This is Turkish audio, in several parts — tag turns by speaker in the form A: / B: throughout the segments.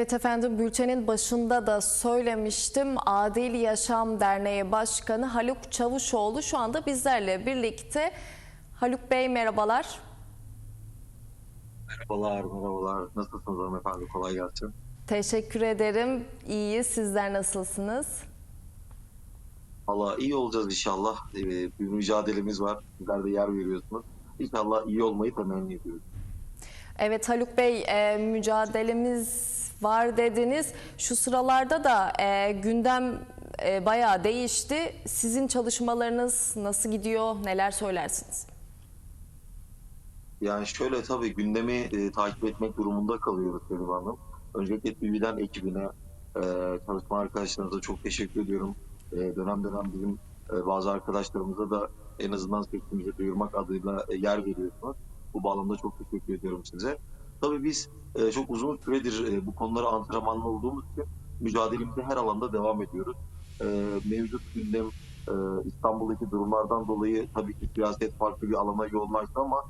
A: Evet efendim bültenin başında da söylemiştim. Adil Yaşam Derneği Başkanı Haluk Çavuşoğlu şu anda bizlerle birlikte. Haluk Bey merhabalar.
B: Merhabalar, merhabalar. Nasılsınız hanımefendi? Kolay gelsin.
A: Teşekkür ederim. İyi. Sizler nasılsınız?
B: Valla iyi olacağız inşallah. Ee, bir mücadelemiz var. Sizler de yer veriyorsunuz. İnşallah iyi olmayı temenni ediyoruz.
A: Evet Haluk Bey e, mücadelemiz var dediniz. Şu sıralarda da e, gündem e, bayağı değişti. Sizin çalışmalarınız nasıl gidiyor? Neler söylersiniz?
B: Yani şöyle tabii gündemi e, takip etmek durumunda kalıyoruz Selim Hanım. Öncelikle TV'den ekibine, e, çalışma arkadaşlarınıza çok teşekkür ediyorum. E, dönem dönem bizim e, bazı arkadaşlarımıza da en azından sesimizi duyurmak adıyla e, yer veriyorsunuz. Bu bağlamda çok teşekkür ediyorum size. Tabii biz e, çok uzun süredir e, bu konulara antrenmanlı olduğumuz için mücadelemize her alanda devam ediyoruz. E, mevcut gündem e, İstanbul'daki durumlardan dolayı tabii ki siyaset farklı bir alana yoğunlaştı ama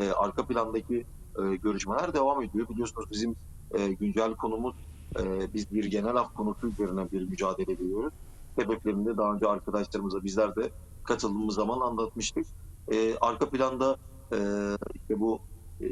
B: e, arka plandaki e, görüşmeler devam ediyor. Biliyorsunuz bizim e, güncel konumuz e, biz bir genel af konusu üzerine bir mücadele ediyoruz. Sebeplerini daha önce arkadaşlarımıza bizler de katıldığımız zaman anlatmıştık. E, arka planda e, işte bu e,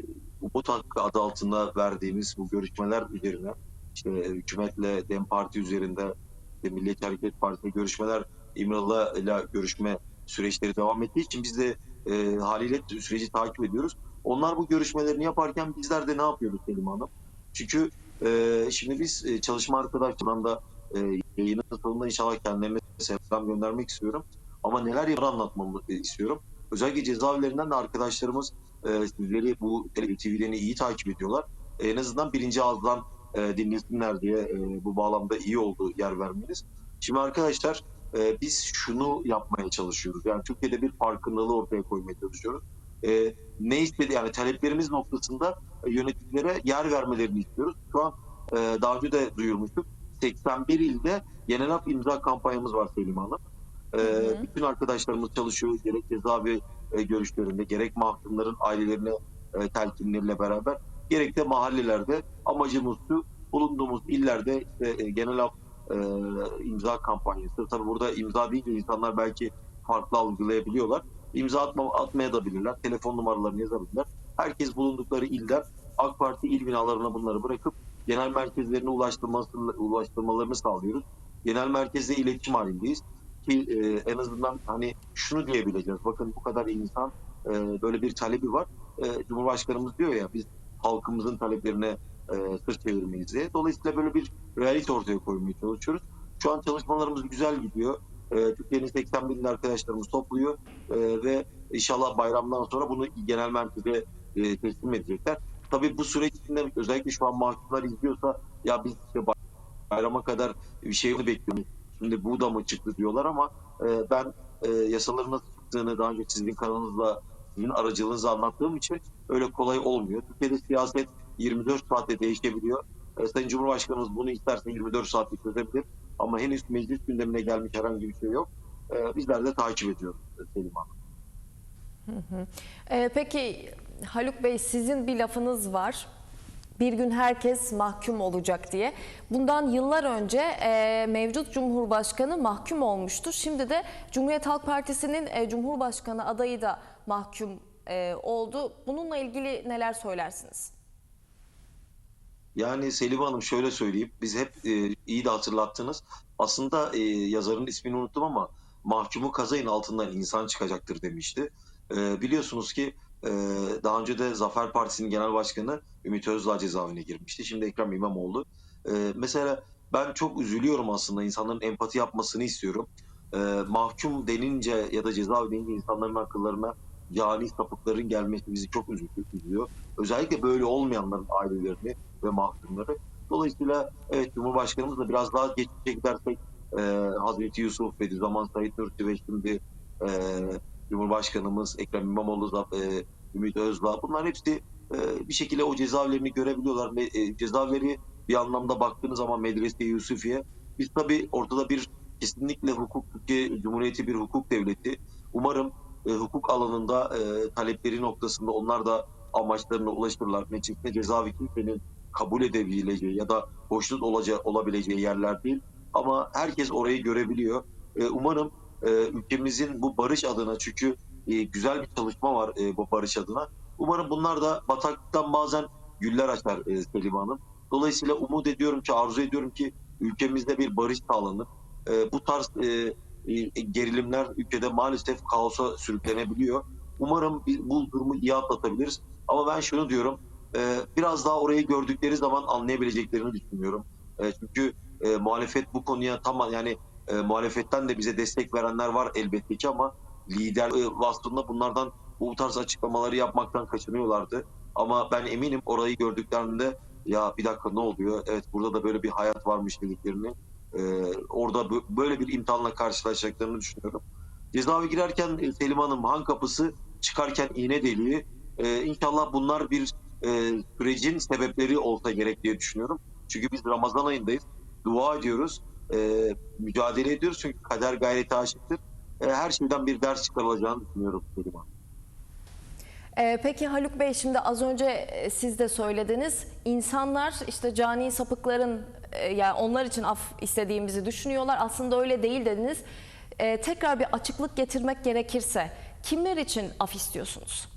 B: Umut Hakkı adı altında verdiğimiz bu görüşmeler üzerine işte hükümetle DEM Parti üzerinde işte Milliyetçi Hareket Partisi görüşmeler İmralı ile görüşme süreçleri devam ettiği için biz de e, haliyle süreci takip ediyoruz. Onlar bu görüşmelerini yaparken bizler de ne yapıyoruz Selim Hanım? Çünkü e, şimdi biz e, çalışma arkadaşlarından da e, yayının sonunda inşallah kendilerine selam göndermek istiyorum. Ama neler yapar anlatmamı istiyorum. Özellikle cezaevlerinden de arkadaşlarımız e, sizleri bu TV'lerini iyi takip ediyorlar. E, en azından birinci ağızdan e, dinlesinler diye e, bu bağlamda iyi oldu yer vermeniz. Şimdi arkadaşlar e, biz şunu yapmaya çalışıyoruz. Yani Türkiye'de bir farkındalığı ortaya koymaya çalışıyoruz. E, ne istedi yani taleplerimiz noktasında e, yöneticilere yer vermelerini istiyoruz. Şu an e, daha önce de duyurmuştuk. 81 ilde genel af imza kampanyamız var Selim Hanım. E,
A: hı.
B: Bütün arkadaşlarımız çalışıyor. Gerek cezaevi e, görüşlerinde, gerek mahkumların ailelerine e, telkinleriyle beraber, gerek de mahallelerde amacımız şu, bulunduğumuz illerde işte, e, genel af e, imza kampanyası. Tabii burada imza deyince insanlar belki farklı algılayabiliyorlar. İmza atma, atmaya da bilirler. Telefon numaralarını yazabilirler. Herkes bulundukları ilden AK Parti il binalarına bunları bırakıp genel merkezlerine ulaştırmalarını sağlıyoruz. Genel merkezle iletişim halindeyiz. Ki e, en azından hani şunu diyebileceğiz. Bakın bu kadar insan e, böyle bir talebi var. E, Cumhurbaşkanımız diyor ya biz halkımızın taleplerine e, sırt çevirmeyiz diye. Dolayısıyla böyle bir realite ortaya koymaya çalışıyoruz. Şu an çalışmalarımız güzel gidiyor. E, Türkiye'nin 80 bin arkadaşlarımız topluyor e, ve inşallah bayramdan sonra bunu genel merkeze e, teslim edecekler. Tabii bu süreç içinde özellikle şu an mahkumlar izliyorsa ya biz işte bayrama kadar bir şey bekliyoruz. Şimdi bu da mı çıktı diyorlar ama e, ben e, yasaların nasıl çıktığını daha önce sizin kanalınızla sizin aracılığınızla anlattığım için öyle kolay olmuyor. Türkiye'de siyaset 24 saatte değişebiliyor. E, Sayın Cumhurbaşkanımız bunu isterse 24 saatte çözebilir. Ama henüz meclis gündemine gelmiş herhangi bir şey yok. E, bizler de takip ediyoruz Selim Hanım.
A: Ee, peki Haluk Bey sizin bir lafınız var. Bir gün herkes mahkum olacak diye. Bundan yıllar önce e, mevcut Cumhurbaşkanı mahkum olmuştu. Şimdi de Cumhuriyet Halk Partisi'nin e, Cumhurbaşkanı adayı da mahkum e, oldu. Bununla ilgili neler söylersiniz?
B: Yani Selim Hanım şöyle söyleyeyim. Biz hep e, iyi de hatırlattınız. Aslında e, yazarın ismini unuttum ama mahkumu kazayın altından insan çıkacaktır demişti. E, biliyorsunuz ki e, daha önce de Zafer Partisi'nin genel başkanı Ümit Özdağ cezaevine girmişti. Şimdi Ekrem İmamoğlu. E, mesela ben çok üzülüyorum aslında. insanların empati yapmasını istiyorum. E, mahkum denince ya da cezaevi denince insanların akıllarına cani sapıkların gelmesi bizi çok üzü- üzüyor. Özellikle böyle olmayanların ailelerini ve mahkumları. Dolayısıyla evet Cumhurbaşkanımız da biraz daha geçmişe gidersek e, Hazreti Yusuf, Bediüzzaman Said Nursi ve şimdi e, Cumhurbaşkanımız Ekrem İmamoğlu, e, Ümit Özdağ bunlar hepsi e, bir şekilde o cezaevlerini görebiliyorlar. E, cezaevleri bir anlamda baktığınız zaman Medrese-i Yusufiye biz tabii ortada bir kesinlikle hukuk Türkiye Cumhuriyeti bir hukuk devleti. Umarım e, hukuk alanında e, talepleri noktasında onlar da amaçlarına ulaşırlar. Ne çifte cezaevi kimsenin kabul edebileceği ya da hoşnut olacağı, olabileceği yerler değil. Ama herkes orayı görebiliyor. Umarım e, ülkemizin bu barış adına çünkü e, güzel bir çalışma var e, bu barış adına. Umarım bunlar da bataklıktan bazen güller açar e, Selim Hanım. Dolayısıyla umut ediyorum ki, arzu ediyorum ki ülkemizde bir barış sağlanır. Bu tarz gerilimler ülkede maalesef kaosa sürüklenebiliyor. Umarım bu durumu iyi atlatabiliriz. Ama ben şunu diyorum, biraz daha orayı gördükleri zaman anlayabileceklerini düşünüyorum. Çünkü e, muhalefet bu konuya tam yani e, muhalefetten de bize destek verenler var elbette ki ama lider e, vasfında bunlardan bu tarz açıklamaları yapmaktan kaçınıyorlardı. Ama ben eminim orayı gördüklerinde ya bir dakika ne oluyor? Evet burada da böyle bir hayat varmış dediklerini e, orada bö- böyle bir imtihanla karşılaşacaklarını düşünüyorum. Cezaeve girerken e, Selim Hanım han kapısı çıkarken iğne deliği e, inşallah bunlar bir e, sürecin sebepleri olsa gerek diye düşünüyorum. Çünkü biz Ramazan ayındayız. Dua ediyoruz. E, mücadele ediyoruz çünkü kader gayreti aşıktır. E, her şeyden bir ders çıkarılacağını düşünüyorum Selim Hanım.
A: Ee, peki Haluk Bey şimdi az önce e, siz de söylediniz. İnsanlar işte cani sapıkların e, yani onlar için af istediğimizi düşünüyorlar. Aslında öyle değil dediniz. Tekrar bir açıklık getirmek gerekirse kimler için af istiyorsunuz?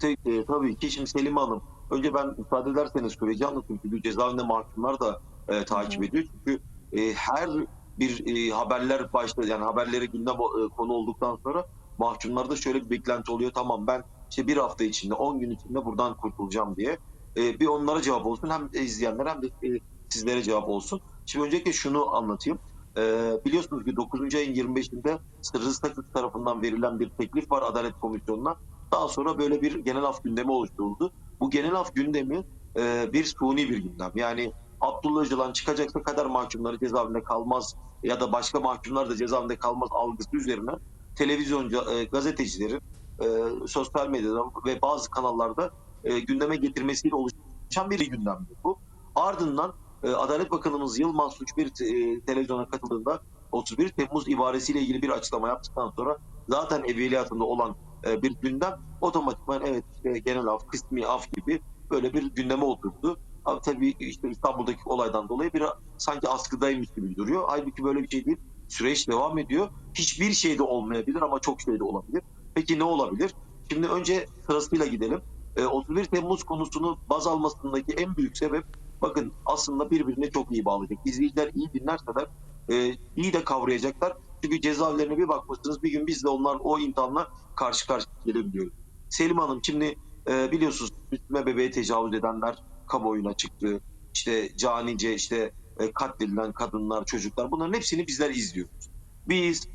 B: Te- e, tabii ki şimdi Selim Hanım önce ben müsaade ederseniz süreci anlatayım. Çünkü cezaevinde mahkumlar da e, takip ediyor. Çünkü e, her bir e, haberler başta yani haberleri gündem e, konu olduktan sonra mahkumlarda şöyle bir beklenti oluyor. Tamam ben işte bir hafta içinde 10 gün içinde buradan kurtulacağım diye. E, bir onlara cevap olsun hem izleyenler hem de e, sizlere cevap olsun. Şimdi öncelikle şunu anlatayım. E, biliyorsunuz ki 9. ayın 25'inde Sırrı Sakız tarafından verilen bir teklif var Adalet Komisyonu'na. Daha sonra böyle bir genel af gündemi oluşturuldu. Bu genel af gündemi e, bir suni bir gündem. Yani Abdullah Öcalan çıkacaksa kadar mahkumları cezaevinde kalmaz ya da başka mahkumlar da cezaevinde kalmaz algısı üzerine televizyoncu e, gazetecilerin e, sosyal medyada ve bazı kanallarda e, gündeme getirmesiyle oluşan bir gündemdi bu. Ardından e, Adalet Bakanımız Yılmaz Suç bir e, televizyona katıldığında 31 Temmuz ibaresiyle ilgili bir açıklama yaptıktan sonra zaten evveliyatında olan e, bir gündem otomatikman evet işte genel af, kısmi af gibi böyle bir gündeme oturdu. Tabii işte İstanbul'daki olaydan dolayı bir sanki askıdaymış gibi duruyor. Halbuki böyle bir şey değil. Süreç devam ediyor. Hiçbir şey de olmayabilir ama çok şey de olabilir. Peki ne olabilir? Şimdi önce sırasıyla gidelim. E, 31 Temmuz konusunu baz almasındaki en büyük sebep bakın aslında birbirine çok iyi bağlayacak. İzleyiciler iyi dinlerseler e, iyi de kavrayacaklar. Çünkü cezaevlerine bir bakmışsınız bir gün biz de onlar o imtihanla karşı karşıya gelebiliyoruz. Selim Hanım şimdi e, biliyorsunuz üstüme bebeğe tecavüz edenler kamuoyuna çıktı. İşte canice işte e, katledilen kadınlar, çocuklar bunların hepsini bizler izliyoruz. Biz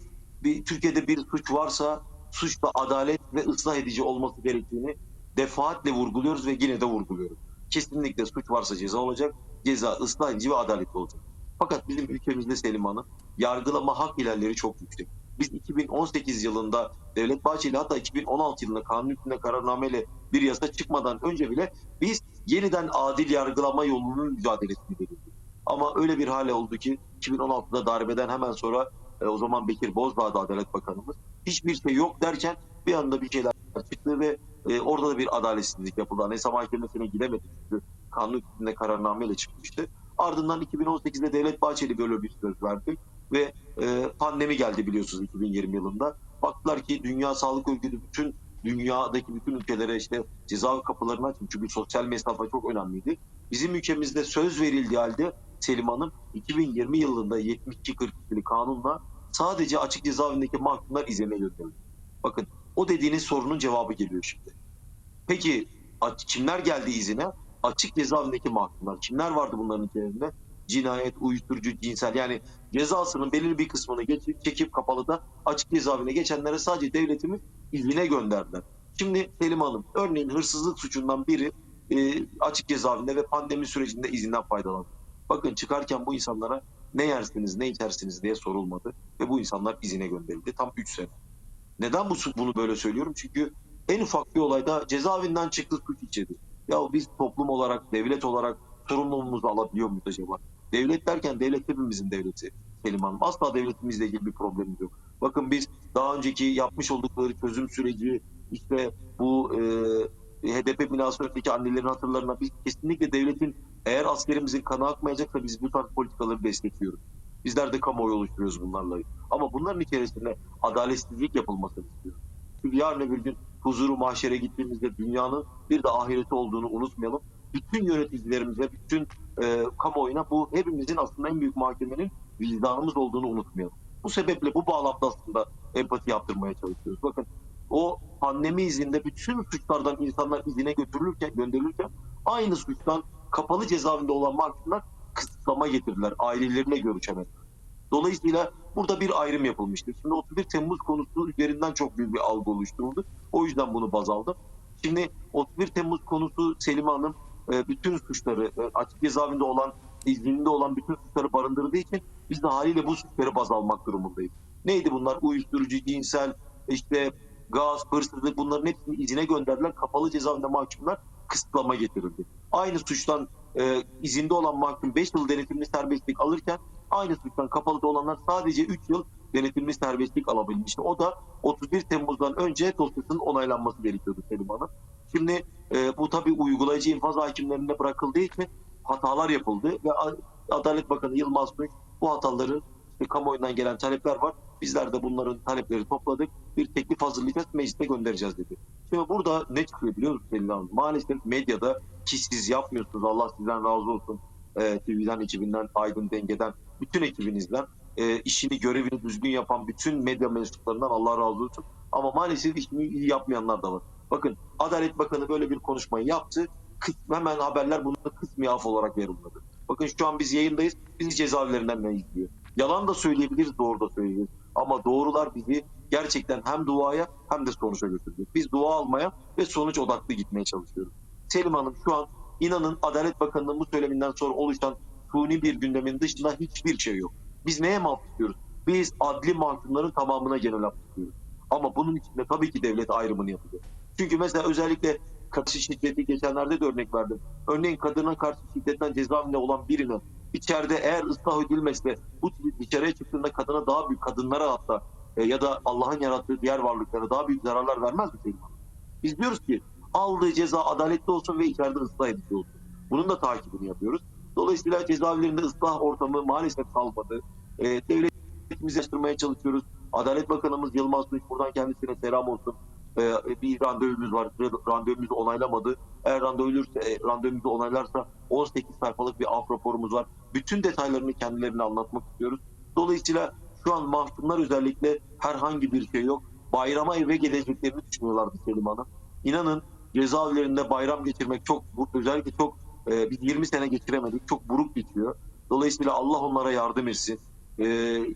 B: bir Türkiye'de bir suç varsa suçla adalet ve ıslah edici olması gerektiğini defaatle vurguluyoruz ve yine de vurguluyoruz. Kesinlikle suç varsa ceza olacak, ceza ıslah edici ve adaletli olacak. Fakat bizim ülkemizde Selim Hanım yargılama hak ilerleri çok yüksek. Biz 2018 yılında Devlet Bahçeli hatta 2016 yılında kanun hükmünde kararnameyle bir yasa çıkmadan önce bile biz yeniden adil yargılama yolunun mücadelesini verdik. Ama öyle bir hale oldu ki 2016'da darbeden hemen sonra e, o zaman Bekir Bozdağ'da Adalet Bakanımız hiçbir şey yok derken bir anda bir şeyler çıktı ve e, orada da bir adaletsizlik yapıldı. Anayasa Mahkemesi'ne gidemedi çünkü kanun hükmünde kararnameyle çıkmıştı. Ardından 2018'de Devlet Bahçeli böyle bir söz verdi ve e, pandemi geldi biliyorsunuz 2020 yılında. Baktılar ki Dünya Sağlık Örgütü bütün dünyadaki bütün ülkelere işte cezaevi kapılarını açın. Çünkü sosyal mesafe çok önemliydi. Bizim ülkemizde söz verildiği halde Selim Hanım 2020 yılında 72-42'li kanunla sadece açık cezaevindeki mahkumlar izine gönderildi. Bakın o dediğiniz sorunun cevabı geliyor şimdi. Peki kimler geldi izine? Açık cezaevindeki mahkumlar. Kimler vardı bunların içerisinde? Cinayet, uyuşturucu, cinsel yani cezasının belirli bir kısmını geçip, çekip kapalıda açık cezaevine geçenlere sadece devletimiz izine gönderdiler. Şimdi Selim Hanım örneğin hırsızlık suçundan biri e, açık cezaevinde ve pandemi sürecinde izinden faydalandı. Bakın çıkarken bu insanlara ne yersiniz ne içersiniz diye sorulmadı ve bu insanlar izine gönderildi tam 3 sene. Neden bu, bunu böyle söylüyorum? Çünkü en ufak bir olayda cezaevinden çıktı suç işledi. Ya biz toplum olarak, devlet olarak sorumluluğumuzu alabiliyor muyuz acaba? Devlet derken devlet hepimizin devleti Selim Hanım. Asla devletimizle ilgili bir problemimiz yok. Bakın biz daha önceki yapmış oldukları çözüm süreci, işte bu e, HDP binası önündeki annelerin hatırlarına biz kesinlikle devletin eğer askerimizin kanı akmayacaksa biz bu tarz politikaları destekliyoruz. Bizler de kamuoyu oluşturuyoruz bunlarla. Ama bunların içerisinde adaletsizlik yapılmasını istiyoruz. Çünkü yarın öbür gün huzuru mahşere gittiğimizde dünyanın bir de ahireti olduğunu unutmayalım. Bütün yöneticilerimize, bütün e, kamuoyuna bu hepimizin aslında en büyük mahkemenin vicdanımız olduğunu unutmayalım. Bu sebeple bu bağlamda aslında empati yaptırmaya çalışıyoruz. Bakın o pandemi izinde bütün suçlardan insanlar izine götürülürken, gönderilirken aynı suçtan kapalı cezaevinde olan mahkumlar kısıtlama getirdiler. Ailelerine görüşemediler. Dolayısıyla burada bir ayrım yapılmıştır. Şimdi 31 Temmuz konusu üzerinden çok büyük bir algı oluşturuldu. O yüzden bunu baz aldım. Şimdi 31 Temmuz konusu Selim Hanım e, bütün suçları e, açık cezaevinde olan, izninde olan bütün suçları barındırdığı için biz de haliyle bu suçları baz almak durumundayız. Neydi bunlar? Uyuşturucu, cinsel, işte gaz, hırsızlık bunların hepsini izine gönderdiler. Kapalı cezaevinde mahkumlar kısıtlama getirildi. Aynı suçtan e, izinde olan mahkum 5 yıl denetimli serbestlik alırken aynı suçtan kapalıda olanlar sadece 3 yıl denetimli serbestlik alabilmişti. O da 31 Temmuz'dan önce dosyasının onaylanması gerekiyordu Selim Hanım. Şimdi e, bu tabii uygulayıcı infaz hakimlerine bırakıldığı için hatalar yapıldı ve Adalet Bakanı Yılmaz Tunç bu hataları işte kamuoyundan gelen talepler var. Bizler de bunların talepleri topladık. Bir teklif hazırlayacağız, meclise göndereceğiz dedi. Şimdi burada ne çıkıyor biliyor musunuz Selin Hanım? Maalesef medyada ki siz yapmıyorsunuz, Allah sizden razı olsun. E, TV'den, ekibinden, Aydın Denge'den, bütün ekibinizden e, işini, görevini düzgün yapan bütün medya mensuplarından Allah razı olsun. Ama maalesef işini iyi yapmayanlar da var. Bakın Adalet Bakanı böyle bir konuşmayı yaptı. Hemen haberler bunu kısmi af olarak yorumladı. Bakın şu an biz yayındayız. Bizi cezaevlerinden ne izliyor? Yalan da söyleyebiliriz, doğru da söyleyebiliriz. Ama doğrular bizi gerçekten hem duaya hem de sonuca götürüyor. Biz dua almaya ve sonuç odaklı gitmeye çalışıyoruz. Selim Hanım şu an inanın Adalet Bakanı'nın bu söyleminden sonra oluşan suni bir gündemin dışında hiçbir şey yok. Biz neye mahkum istiyoruz? Biz adli mahkumların tamamına genel af istiyoruz. Ama bunun içinde tabii ki devlet ayrımını yapacak. Çünkü mesela özellikle karşı şiddeti geçenlerde de örnek verdim. Örneğin kadına karşı şiddetten cezaevinde olan birine içeride eğer ıslah edilmezse bu dışarıya çıktığında kadına daha büyük kadınlara hatta e, ya da Allah'ın yarattığı diğer varlıklara daha büyük zararlar vermez mi Hanım? Biz diyoruz ki aldığı ceza adaletli olsun ve içeride ıslah edici olsun. Bunun da takibini yapıyoruz. Dolayısıyla cezaevlerinde ıslah ortamı maalesef kalmadı. E, devletimizi yaşatmaya çalışıyoruz. Adalet Bakanımız Yılmaz Tunç buradan kendisine selam olsun. E, bir randevumuz var. Randevumuzu onaylamadı. Eğer randevulursa, e, randevumuzu onaylarsa 18 sayfalık bir af raporumuz var. Bütün detaylarını kendilerine anlatmak istiyoruz. Dolayısıyla şu an mahkumlar özellikle herhangi bir şey yok. Bayrama eve geleceklerini düşünüyorlardı Selim Hanım. İnanın cezaevlerinde bayram geçirmek çok özellikle çok e, biz 20 sene geçiremedik. Çok buruk geçiyor. Dolayısıyla Allah onlara yardım etsin. E,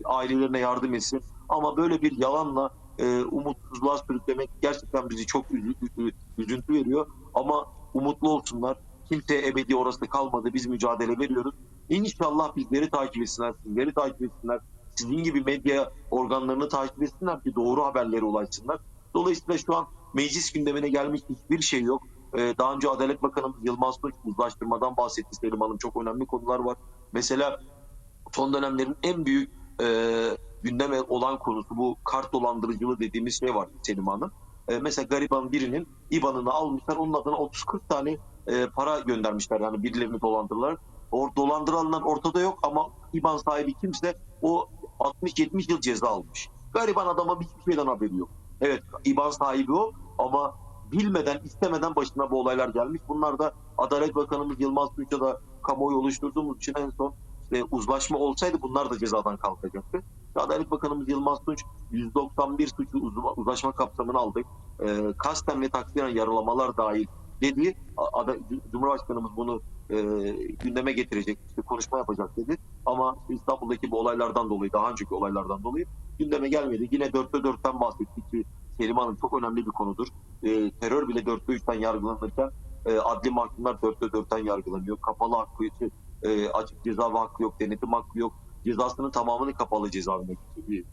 B: ailelerine yardım etsin. Ama böyle bir yalanla e, umutsuzluğa sürüklemek gerçekten bizi çok üzü- üzü- üzüntü veriyor. Ama umutlu olsunlar. Kimse ebedi orası kalmadı. Biz mücadele veriyoruz. İnşallah bizleri takip etsinler, sizleri takip etsinler. Sizin gibi medya organlarını takip etsinler ki doğru haberlere ulaşsınlar. Dolayısıyla şu an meclis gündemine gelmiş hiçbir şey yok. Ee, daha önce Adalet Bakanımız Yılmaz Tunç uzlaştırmadan bahsetti Selim Hanım. Çok önemli konular var. Mesela son dönemlerin en büyük e, gündeme olan konusu bu kart dolandırıcılığı dediğimiz şey var Selim Hanım. E, mesela gariban birinin IBAN'ını almışlar. Onun adına 30-40 tane e, para göndermişler. Yani birilerini dolandırırlar. O dolandıranlar ortada yok ama IBAN sahibi kimse o 60-70 yıl ceza almış. Gariban adama hiçbir şeyden haberi yok. Evet IBAN sahibi o ama bilmeden istemeden başına bu olaylar gelmiş. Bunlar da Adalet Bakanımız Yılmaz Tunç'a da kamuoyu oluşturduğumuz için en son işte uzlaşma olsaydı bunlar da cezadan kalkacaktı. Adalet Bakanımız Yılmaz Tunç 191 suçu uz- uzlaşma kapsamına aldık. Ee, kasten ve taksiren yaralamalar dahil dedi. Ada- Cumhurbaşkanımız bunu e, gündeme getirecek, işte konuşma yapacak dedi. Ama İstanbul'daki bu olaylardan dolayı, daha önceki olaylardan dolayı gündeme gelmedi. Yine dörtte dörtten bahsettik ki Selim Hanım çok önemli bir konudur. E, terör bile dörtte üçten yargılanırken e, adli mahkumlar dörtte dörtten yargılanıyor. Kapalı hakkı, e, açık ceza hakkı yok, denetim hakkı yok. Cezasının tamamını kapalı cezaevine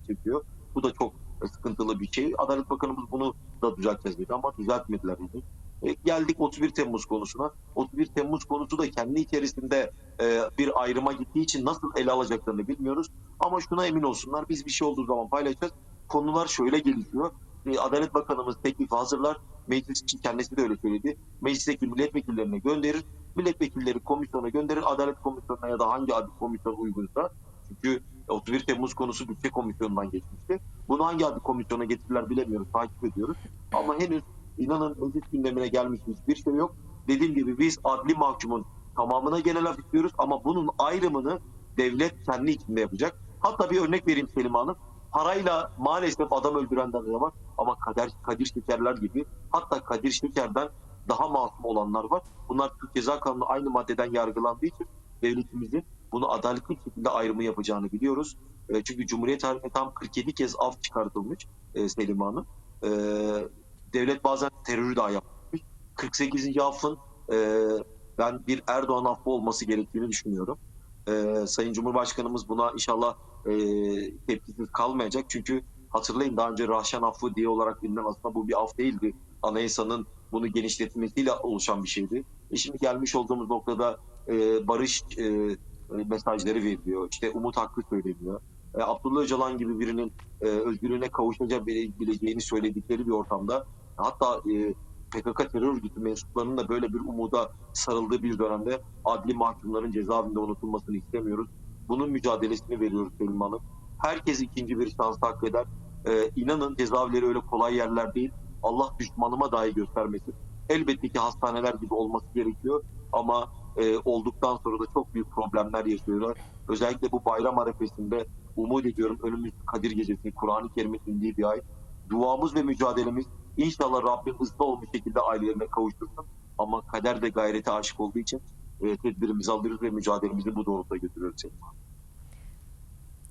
B: çekiyor. Bu da çok sıkıntılı bir şey. Adalet Bakanımız bunu da düzelteceğiz dedi ama düzeltmediler dedi. E, geldik 31 Temmuz konusuna. 31 Temmuz konusu da kendi içerisinde e, bir ayrıma gittiği için nasıl ele alacaklarını bilmiyoruz. Ama şuna emin olsunlar biz bir şey olduğu zaman paylaşacağız. Konular şöyle gelişiyor. E, Adalet Bakanımız teklifi hazırlar. Meclis için kendisi de öyle söyledi. Meclisteki milletvekillerine gönderir. Milletvekilleri komisyona gönderir. Adalet Komisyonu'na ya da hangi adli komisyon uygunsa. Çünkü 31 Temmuz konusu bütçe komisyonundan geçmişti. Bunu hangi adli komisyona getirirler bilemiyoruz, takip ediyoruz. Ama henüz inanın meclis gündemine gelmiş hiçbir şey yok. Dediğim gibi biz adli mahkumun tamamına genel af istiyoruz ama bunun ayrımını devlet kendi içinde yapacak. Hatta bir örnek vereyim Selim Hanım. Parayla maalesef adam öldürenler de var ama Kadir, Kadir Şekerler gibi hatta Kadir Şeker'den daha masum olanlar var. Bunlar Türk Ceza Kanunu aynı maddeden yargılandığı için devletimizin bunu adaletli şekilde ayrımı yapacağını biliyoruz. E, çünkü Cumhuriyet tarihinde tam 47 kez af çıkartılmış e, Selim Hanım. E, devlet bazen terörü daha yapmış. 48. affın e, ben bir Erdoğan affı olması gerektiğini düşünüyorum. E, Sayın Cumhurbaşkanımız buna inşallah e, tepkisiz kalmayacak. Çünkü hatırlayın daha önce Rahşan affı diye olarak bilinen aslında bu bir af değildi. Anayasanın bunu genişletmesiyle oluşan bir şeydi. E şimdi gelmiş olduğumuz noktada e, barış e, mesajları veriliyor. İşte umut hakkı söyleniyor. E, Abdullah Öcalan gibi birinin e, özgürlüğüne kavuşabileceğini söyledikleri bir ortamda hatta e, PKK terör örgütü mensuplarının da böyle bir umuda sarıldığı bir dönemde adli mahkumların cezaevinde unutulmasını istemiyoruz. Bunun mücadelesini veriyoruz Selim Hanım. Herkes ikinci bir şans hak eder. E, inanın cezaevleri öyle kolay yerler değil. Allah düşmanıma dahi göstermesin. Elbette ki hastaneler gibi olması gerekiyor ama e, olduktan sonra da çok büyük problemler yaşıyorlar. Özellikle bu bayram arefesinde umut ediyorum önümüz Kadir Gecesi, Kur'an-ı Kerim'in indiği bir ay. Duamız ve mücadelemiz inşallah Rabbim hızlı olmuş şekilde ailelerine kavuştursun. Ama kader de gayrete aşık olduğu için e, tedbirimizi alırız ve mücadelemizi bu doğrultuda Hanım.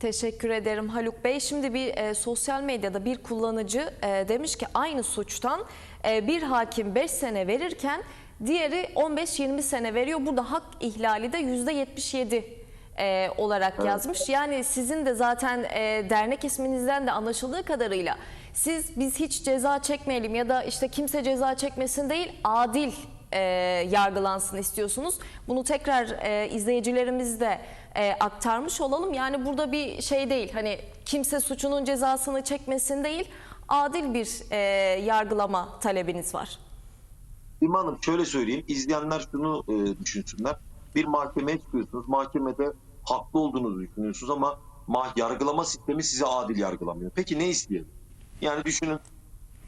A: Teşekkür ederim Haluk Bey. Şimdi bir e, sosyal medyada bir kullanıcı e, demiş ki aynı suçtan e, bir hakim 5 sene verirken diğeri 15-20 sene veriyor. Burada hak ihlali de %77 e, olarak
B: Evet.
A: yazmış. Yani sizin de zaten e, dernek isminizden de anlaşıldığı kadarıyla siz biz hiç ceza çekmeyelim ya da işte kimse ceza çekmesin değil adil e, yargılansın istiyorsunuz. Bunu tekrar e, izleyicilerimiz de e, aktarmış olalım. Yani burada bir şey değil hani kimse suçunun cezasını çekmesin değil adil bir e, yargılama talebiniz var.
B: İmam Hanım şöyle söyleyeyim. izleyenler şunu e, düşünsünler. Bir mahkemeye çıkıyorsunuz. Mahkemede haklı olduğunuzu düşünüyorsunuz ama yargılama sistemi sizi adil yargılamıyor. Peki ne isteyelim? Yani düşünün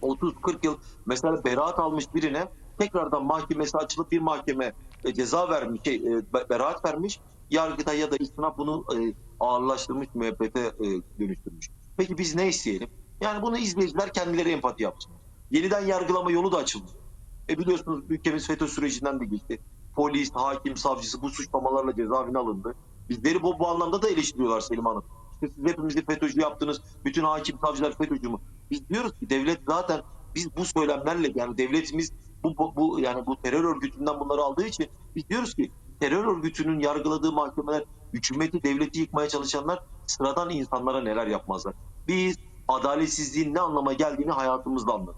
B: 30-40 yıl mesela beraat almış birine tekrardan mahkemesi açılıp bir mahkeme e, ceza vermiş, şey, e, be- beraat vermiş. Yargıda ya da istinaf bunu e, ağırlaştırmış, müebbete dönüştürmüş. Peki biz ne isteyelim? Yani bunu izleyiciler kendileri empati yapsın. Yeniden yargılama yolu da açıldı. E biliyorsunuz ülkemiz FETÖ sürecinden de geçti. Polis, hakim, savcısı bu suçlamalarla cezaevine alındı. Bizleri bu, bu anlamda da eleştiriyorlar Selim Hanım. İşte siz hepimizi FETÖ'cü yaptınız. Bütün hakim, savcılar FETÖ'cü mü? Biz diyoruz ki devlet zaten biz bu söylemlerle yani devletimiz bu, yani bu terör örgütünden bunları aldığı için biz diyoruz ki terör örgütünün yargıladığı mahkemeler hükümeti, devleti yıkmaya çalışanlar sıradan insanlara neler yapmazlar. Biz adaletsizliğin ne anlama geldiğini hayatımızda anladık.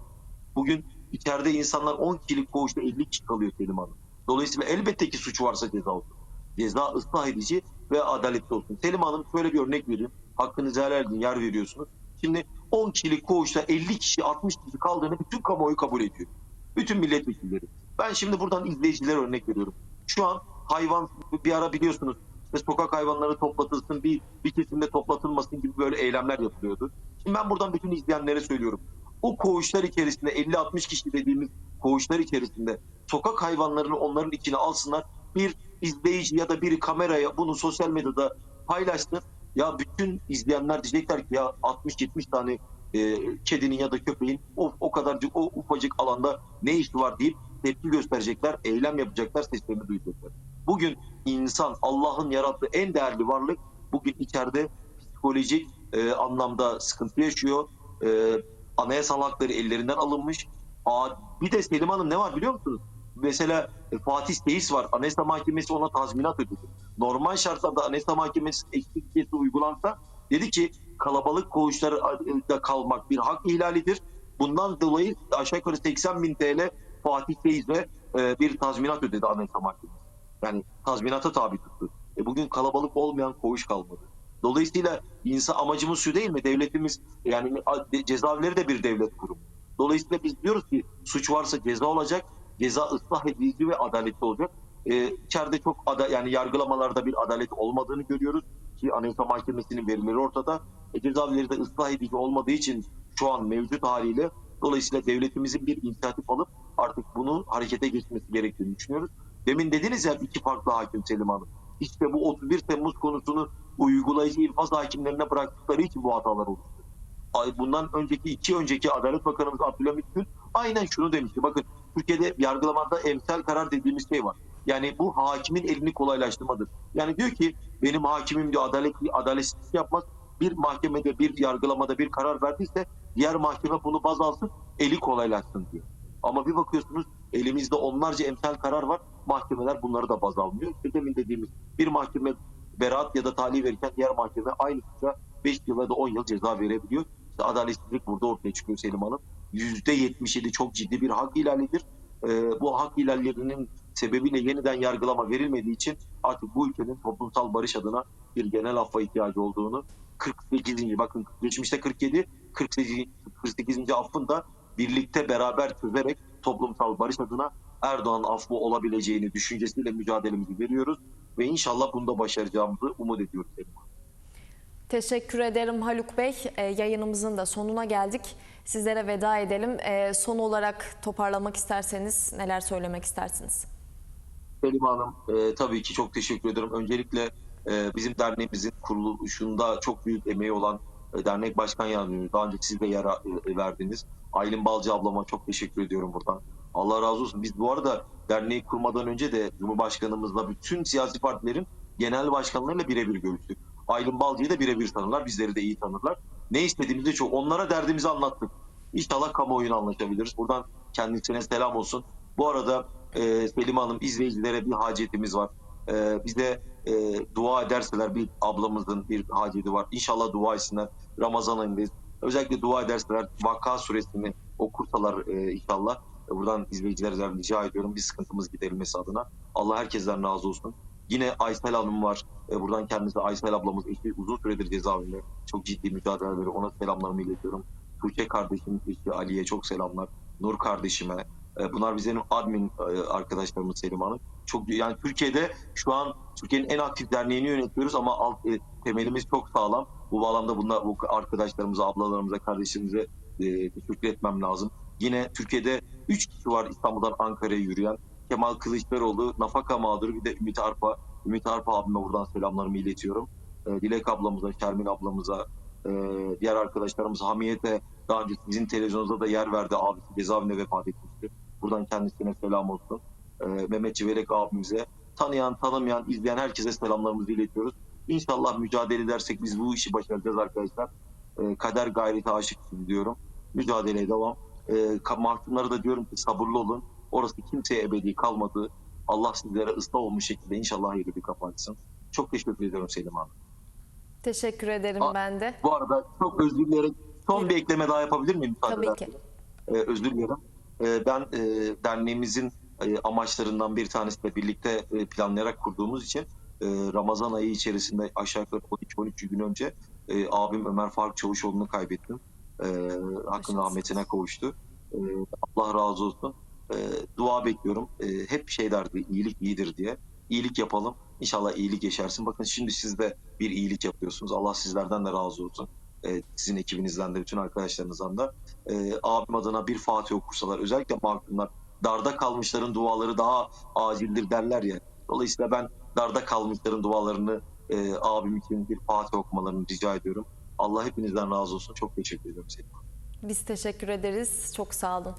B: Bugün içeride insanlar 10 kişilik koğuşta 50 kişi kalıyor Selim Hanım. Dolayısıyla elbette ki suç varsa ceza olsun. Ceza ıslah edici ve adaletli olsun. Selim Hanım şöyle bir örnek vereyim. Hakkınızı helal edin yer veriyorsunuz. Şimdi 10 kişilik koğuşta 50 kişi 60 kişi kaldığını bütün kamuoyu kabul ediyor. Bütün milletvekilleri. Ben şimdi buradan izleyicilere örnek veriyorum. Şu an hayvan bir ara biliyorsunuz sokak hayvanları toplatılsın bir, bir kesimde toplatılmasın gibi böyle eylemler yapılıyordu. Şimdi ben buradan bütün izleyenlere söylüyorum. O koğuşlar içerisinde 50-60 kişi dediğimiz koğuşlar içerisinde sokak hayvanlarını onların içine alsınlar. Bir izleyici ya da bir kameraya bunu sosyal medyada paylaşsın. Ya bütün izleyenler diyecekler ki ya 60-70 tane e, kedinin ya da köpeğin o, o kadarcık o ufacık alanda ne işi var deyip tepki gösterecekler, eylem yapacaklar, seslerini duyacaklar. Bugün insan Allah'ın yarattığı en değerli varlık bugün içeride psikolojik e, anlamda sıkıntı yaşıyor. E, anayasal hakları ellerinden alınmış. Aa, bir de Selim Hanım ne var biliyor musunuz? Mesela e, Fatih Teis var. Anayasa Mahkemesi ona tazminat ödedi. Normal şartlarda Anayasa Mahkemesi eşlik uygulansa dedi ki kalabalık koğuşlarda kalmak bir hak ihlalidir. Bundan dolayı aşağı yukarı 80 bin TL Fatih Teis'e e, bir tazminat ödedi Anayasa Mahkemesi. Yani tazminata tabi tuttu. E bugün kalabalık olmayan koğuş kalmadı. Dolayısıyla insan amacımız şu değil mi? Devletimiz yani cezaevleri de bir devlet kurumu. Dolayısıyla biz diyoruz ki suç varsa ceza olacak, ceza ıslah edici ve adaletli olacak. Ee, içeride çok ada, yani yargılamalarda bir adalet olmadığını görüyoruz ki Anayasa Mahkemesi'nin verileri ortada. E, cezaevleri de ıslah edici olmadığı için şu an mevcut haliyle dolayısıyla devletimizin bir inisiyatif alıp artık bunu harekete geçmesi gerektiğini düşünüyoruz. Demin dediniz ya iki farklı hakim Selim Hanım. İşte bu 31 Temmuz konusunu uygulayıcı infaz hakimlerine bıraktıkları için bu hatalar oluştu. Bundan önceki iki önceki Adalet Bakanımız Abdülhamit Gül aynen şunu demişti. Bakın Türkiye'de yargılamada emsal karar dediğimiz şey var. Yani bu hakimin elini kolaylaştırmadır. Yani diyor ki benim hakimim diyor adaletli adaletsizlik yapmaz. Bir mahkemede bir yargılamada bir karar verdiyse diğer mahkeme bunu baz alsın eli kolaylaşsın diyor. Ama bir bakıyorsunuz elimizde onlarca emsal karar var. Mahkemeler bunları da baz almıyor. İşte Demin dediğimiz bir mahkeme beraat ya da tahliye verirken diğer mahkeme aynı suça 5 yıl ya da 10 yıl ceza verebiliyor. İşte adaletsizlik burada ortaya çıkıyor Selim Hanım. %77 çok ciddi bir hak ihlalidir. Ee, bu hak ihlallerinin sebebiyle yeniden yargılama verilmediği için artık bu ülkenin toplumsal barış adına bir genel affa ihtiyacı olduğunu 48. bakın geçmişte 47 48. 48. affın da birlikte beraber çözerek toplumsal barış adına Erdoğan affı olabileceğini düşüncesiyle mücadelemizi veriyoruz ve inşallah bunda başaracağımızı umut ediyoruz.
A: Teşekkür ederim Haluk Bey. Ee, yayınımızın da sonuna geldik. Sizlere veda edelim. Ee, son olarak toparlamak isterseniz neler söylemek istersiniz?
B: Selim Hanım e, tabii ki çok teşekkür ederim. Öncelikle e, bizim derneğimizin kuruluşunda çok büyük emeği olan e, dernek başkan yardımcımız. Daha önce siz de yer e, verdiniz. Aylin Balcı ablama çok teşekkür ediyorum buradan. Allah razı olsun. Biz bu arada derneği kurmadan önce de Cumhurbaşkanımızla bütün siyasi partilerin genel başkanlarıyla birebir görüştük. Aylin Balcı'yı da birebir tanırlar. Bizleri de iyi tanırlar. Ne istediğimizi çok. Onlara derdimizi anlattık. İnşallah kamuoyuna anlaşabiliriz. Buradan kendisine selam olsun. Bu arada e, Selim Hanım izleyicilere bir hacetimiz var. E, bize e, dua ederseler bir ablamızın bir haceti var. İnşallah dua etsinler. Ramazan ayındayız. Özellikle dua ederseler Vakka suresini okursalar e, inşallah. E, buradan izleyicilerden rica ediyorum bir sıkıntımız giderilmesi adına. Allah herkesten razı olsun. Yine Aysel Hanım var. E, buradan kendisi Aysel ablamız eşi uzun süredir cezaevinde. Çok ciddi mücadeleleri ona selamlarımı iletiyorum. Tuğçe kardeşim eşi Ali'ye çok selamlar. Nur kardeşime. E, bunlar bizim admin e, arkadaşlarımız Selim Hanım. Çok yani Türkiye'de şu an Türkiye'nin en aktif derneğini yönetiyoruz ama alt e, temelimiz çok sağlam. Bu bağlamda bunlar bu arkadaşlarımıza, ablalarımıza, kardeşlerimize teşekkür etmem lazım. Yine Türkiye'de 3 kişi var İstanbul'dan Ankara'ya yürüyen. Kemal Kılıçdaroğlu, Nafaka mağduru bir de Ümit Arpa. Ümit Arpa abime buradan selamlarımı iletiyorum. Dilek ablamıza, Şermin ablamıza, diğer arkadaşlarımız Hamiyet'e daha önce sizin televizyonunuzda da yer verdi. Abisi cezaevinde vefat etmişti. Buradan kendisine selam olsun. E, Mehmet Civelek abimize, tanıyan, tanımayan, izleyen herkese selamlarımızı iletiyoruz. İnşallah mücadele edersek biz bu işi başaracağız arkadaşlar. E, kader gayrete aşıksınız diyorum. Mücadeleye devam. E, ka- mahkumlara da diyorum ki sabırlı olun. Orası kimseye ebedi kalmadı. Allah sizlere ıslah olmuş şekilde inşallah hayırlı bir kapı açsın. Çok teşekkür ediyorum Selim Hanım.
A: Teşekkür ederim
B: Aa,
A: ben de.
B: Bu arada çok özür dilerim. Son bir ekleme daha yapabilir miyim?
A: Tabii ki.
B: Ee, özür dilerim. Ee, ben e, derneğimizin e, amaçlarından bir tanesi de birlikte e, planlayarak kurduğumuz için e, Ramazan ayı içerisinde aşağı yukarı 12-13 gün önce e, abim Ömer Faruk Çavuşoğlu'nu kaybettim. E, hakkın rahmetine kavuştu. E, Allah razı olsun. E, dua bekliyorum. E, hep şey derdi iyilik iyidir diye. İyilik yapalım. İnşallah iyilik yaşarsın. Bakın şimdi siz de bir iyilik yapıyorsunuz. Allah sizlerden de razı olsun. E, sizin ekibinizden de bütün arkadaşlarınızdan da. E, abim adına bir Fatih okursalar özellikle mahkumlar darda kalmışların duaları daha acildir derler ya. Dolayısıyla ben darda kalmışların dualarını e, abim için bir Fatih okumalarını rica ediyorum. Allah hepinizden razı olsun. Çok teşekkür ediyorum Selim.
A: Biz teşekkür ederiz. Çok sağ olun.